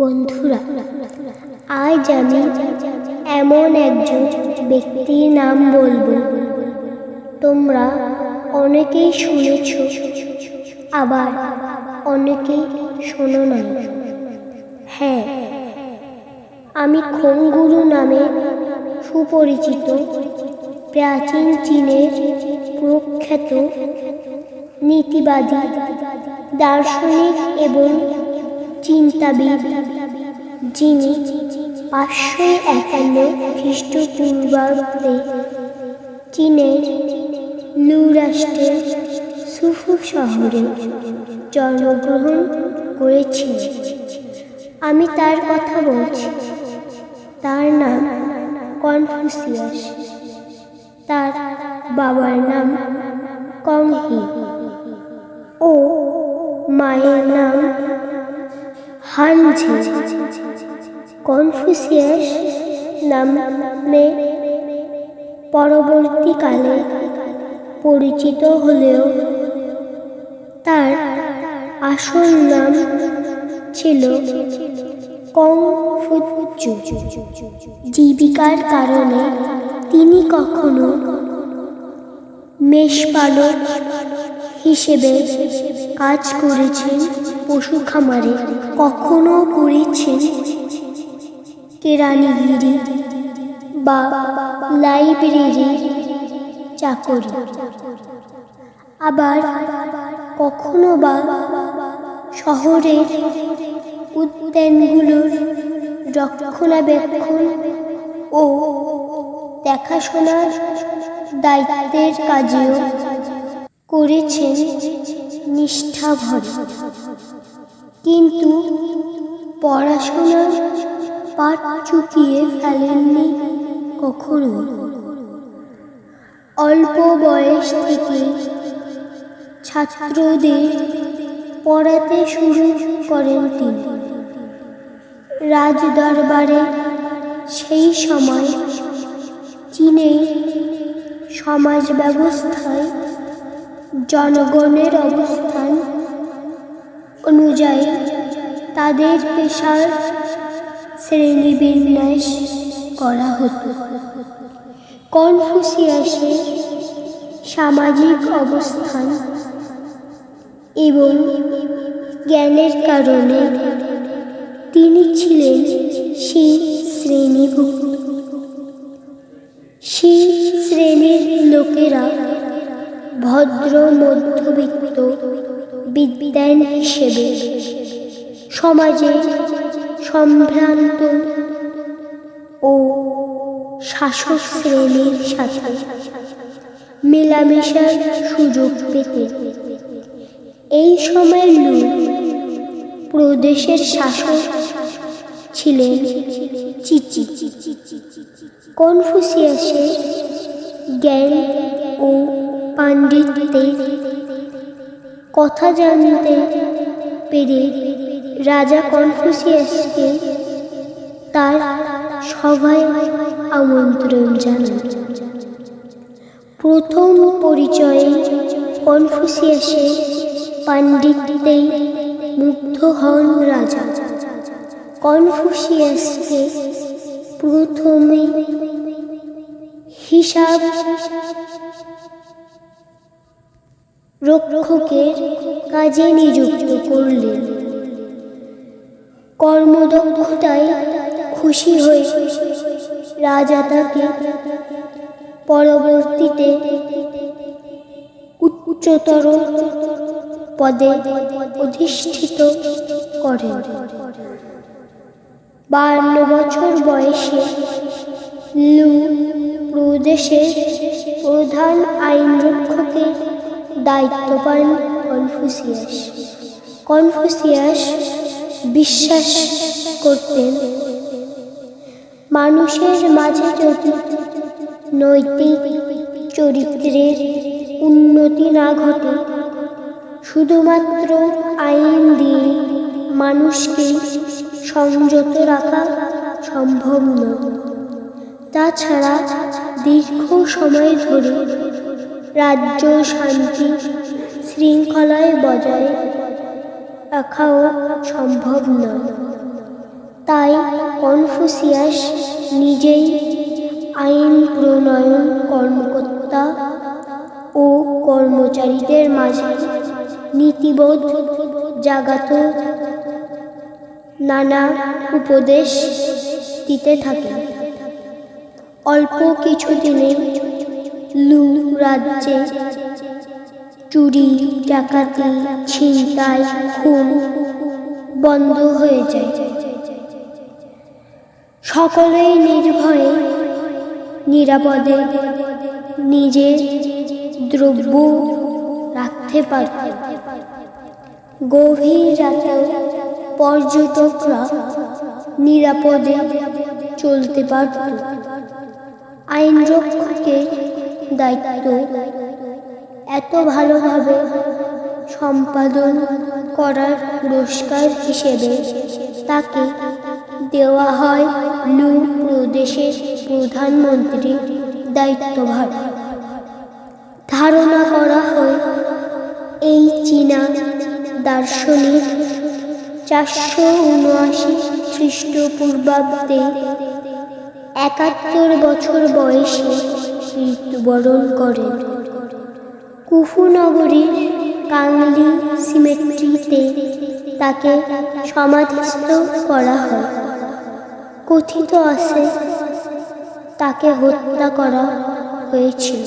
বন্ধুরা, আজ আমি এমন একজন ব্যক্তির নাম বলব। তোমরা অনেকেই শুনেছ, আবার অনেকেই শোনো না হ্যাঁ আমি খোংগুরু নামে সুপরিচিত প্রাচীন চীনের প্রখ্যাত নীতিবাদী, দার্শনিক এবং চিন্তাবিদ, যিনি পাঁচশো একান্ন খ্রিস্টপূর্বাব্দে চীনের লু রাষ্ট্রের সুফু শহরে জন্মগ্রহণ করেছি আমি তার কথা বলছি। তার নাম কনফুসিয়াস। তার বাবার নাম কংহি। ও মায়ের নাম হানঝি কনফুসিয়াস নামে পরবর্তীকালে পরিচিত হলেও তার আসল নাম ছিল কংফুচু। জীবিকার কারণে তিনি কখনো মেষপালক হিসেবে কাজ করেছেন পশু খামারে, কখনো করেছেন কেরানিগিরি বা লাইব্রেরির চাকরি। আবার কখনো বা শহরের উদ্যানগুলোর রক্ষণাবেক্ষণ ও দেখাশোনার দায়িত্বের কাজেও করেছেন নিষ্ঠাভরে। কিন্তু পড়াশোনার পাঠ চুকিয়ে ফেলেননি কখনো। অল্প বয়স থেকে ছাত্রদের পড়াতে শুরু করেন তিনি। রাজদরবারে সেই সময় চীনের সমাজ ব্যবস্থায় জনগণের অবস্থান অনুযায়ী তাদের পেশার শ্রেণীবিন্যাস করা হতো। কনফুসিয়াসের সামাজিক অবস্থান এবং জ্ঞানের কারণে তিনি ছিলেন সেই শ্রেণীভুক্ত। সেই শ্রেণির লোকেরা ভদ্র, মধ্যবিত্ত বিদ্যান হিসেবে সমাজে সম্ভ্রান্ত ও শাসক শ্রেণির সাথে মেলামেশার সুযোগ পেতে। এই সময়ের লোক প্রদেশের শাসক ছিলেন চিচি। কনফুসিয়াসের জ্ঞান ও পাণ্ডিত্যের কথা জানতে পেরে রাজা কনফুসিয়াসকে তার সভায় আমন্ত্রণ জানান। প্রথম পরিচয়ে কনফুসিয়াসের পাণ্ডিত্যেই মুগ্ধ হন রাজা। কনফুসিয়াসকে প্রথমে হিসাব রক্ষকের কাজে নিযুক্ত করলেন কর্মদক্ষতায় খুশি হয়ে রাজা তাকে পরবর্তীতে উচ্চতর পদে অধিষ্ঠিত করেন। বান্ন বছর বয়সে লু প্রদেশের প্রধান আইনরক্ষকের দায়িত্ব কনফুসিয়াস। কনফুসিয়াস বিশ্বাস করতেন। মানুষের মাঝে যদি নৈতিক চরিত্রের উন্নতি না ঘটে, শুধুমাত্র আইন দিয়ে মানুষকে সংযত রাখা সম্ভব নয়। তাছাড়া দীর্ঘ সময় ধরে রাজ্য শান্তি শৃঙ্খলায় বজায় রাখাও সম্ভব নয় তাই কনফুসিয়াস নিজেই আইন প্রণয়ন কর্মকর্তা ও কর্মচারীদের মাঝে নীতিবোধ জাগাত নানা উপদেশ দিতে থাকে। অল্প কিছু কিছুদিনে লু রাজ্যে চুরি, ডাকাতি, ছিনতাই, খুন বন্ধ হয়ে যায়। সকলেই নির্ভয়ে নিরাপদে নিজের দ্রব্য রাখতে পারত। গভীর রাতে পর্যটকরা নিরাপদে চলতে পারত। আইন রক্ষকের দায়িত্ব। এত ভালোভাবে সম্পাদন করার পুরস্কার হিসেবে তাকে দেওয়া হয় লু প্রদেশের প্রধানমন্ত্রীর দায়িত্বভার। ধারণা করা হয় এই চীনা দার্শনিক চারশো উনআশি খ্রিস্টপূর্বাব্দে একাত্তর বছর বয়সে মৃত্যুবরণ করেন কুফুনগরীর কাংলি সিমেট্রিতে তাকে সমাধিস্থ করা হয়। কথিত আছে, তাকে হত্যা করা হয়েছিল।